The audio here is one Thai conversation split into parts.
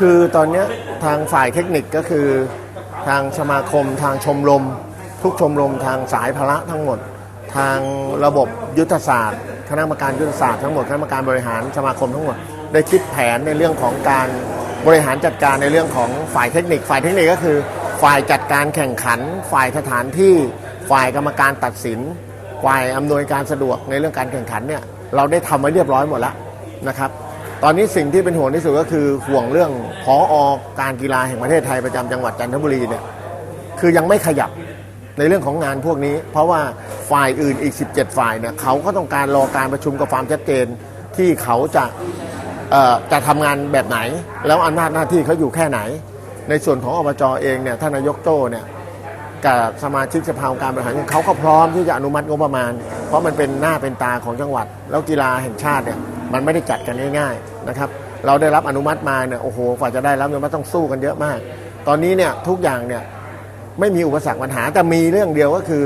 คือตอนนี้ทางฝ่ายเทคนิคก็คือทางสมาคมทางชมรม ทุกชมรมทางสายพละทั้งหมด ทางระบบยุทธศาสตร์ คณะกรรมการยุทธศาสตร์ทั้งหมดคณะกรรมการบริหารสมาคมทั้งหมดได้คิดแผนในเรื่องของการบริหารจัดการในเรื่องของฝ่ายเทคนิค ฝ่ายเทคนิคก็คือ ฝ่ายจัดการแข่งขัน ฝ่ายสถานที่ ฝ่ายกรรมการตัดสิน ฝ่ายอำนวยการสะดวกในเรื่องการแข่งขันเนี่ยเราได้ทำไว้เรียบร้อยหมดแล้วนะครับ ตอนนี้สิ่งที่เป็นห่วงที่สุดก็คือห่วงเรื่องพออการกีฬาแห่งประเทศไทยประจำจังหวัดจันทบุรีเนี่ยคือยังไม่ขยับในเรื่องของงานพวกนี้ เพราะว่าฝ่ายอื่นอีก 17 ฝ่ายเนี่ยเขาก็ต้องการรอการประชุมกับความชัดเจนที่เขาจะจะทำงานแบบไหน แล้วอำนาจหน้าที่เขาอยู่แค่ไหน ในส่วนของอบจเองเนี่ยท่านนายกโต้เนี่ยกับสมาชิกสภาการบริหารเขาก็พร้อมที่จะอนุมัติงบประมาณ เพราะมันเป็นหน้าเป็นตาของจังหวัด แล้วกีฬาแห่งชาติเนี่ย มันไม่ได้จัดกันง่ายๆนะครับเราได้รับอนุมัติมาเนี่ยโอ้โหกว่าจะได้รับเนี่ยมันต้องสู้กันเยอะมาก ตอนนี้เนี่ยทุกอย่างเนี่ยไม่มีอุปสรรคปัญหาแต่มีเรื่องเดียวก็คือ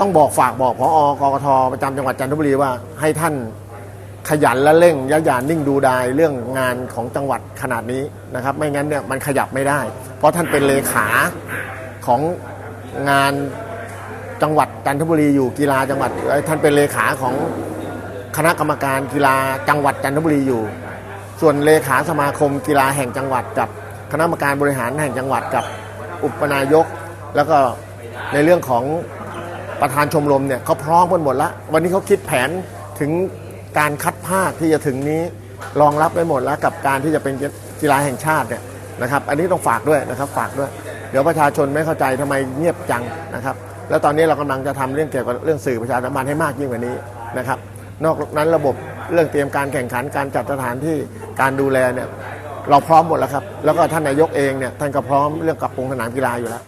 ต้องบอกฝากบอกพออกกทประจำจังหวัดจันทบุรีว่าให้ท่านขยันและเร่งยัยานนิ่งดูดายเรื่องงานของจังหวัดขนาดนี้นะครับ ไม่งั้นเนี่ยมันขยับไม่ได้ เพราะท่านเป็นเลขาของงานจังหวัดจันทบุรีอยู่กีฬาจังหวัดท่านเป็นเลขาของ คณะกรรมการกีฬาจังหวัดจันทบุรีอยู่ ส่วนเลขาสมาคมกีฬาแห่งจังหวัดกับคณะกรรมการบริหารแห่งจังหวัดกับอุปนายก แล้วก็ในเรื่องของประธานชมรมเนี่ยเขาพร้อมกันหมดล้ววันนี้เขาคิดแผนถึงการคัดภาคที่จะถึงนี้รองรับไว้หมดแล้วกับการที่จะเป็นกีฬาแห่งชาติเนี่ยนะครับอันนี้ต้องฝากด้วยนะครับฝากด้วย เดี๋ยวประชาชนไม่เข้าใจทำไมเงียบจังนะครับ แล้วตอนนี้เรากำลังจะทำเรื่องเกี่ยวกับเรื่องสื่อประชาสัมพันธ์ให้มากยิ่งกว่านี้นะครับ นอกนั้นระบบเรื่องเตรียมการแข่งขันการจัดสถานที่การดูแลเนี่ยเราพร้อมหมดแล้วครับ แล้วก็ท่านนายกเองเนี่ยท่านก็พร้อมเรื่องกับปรุงสนามกีฬาอยู่แล้ว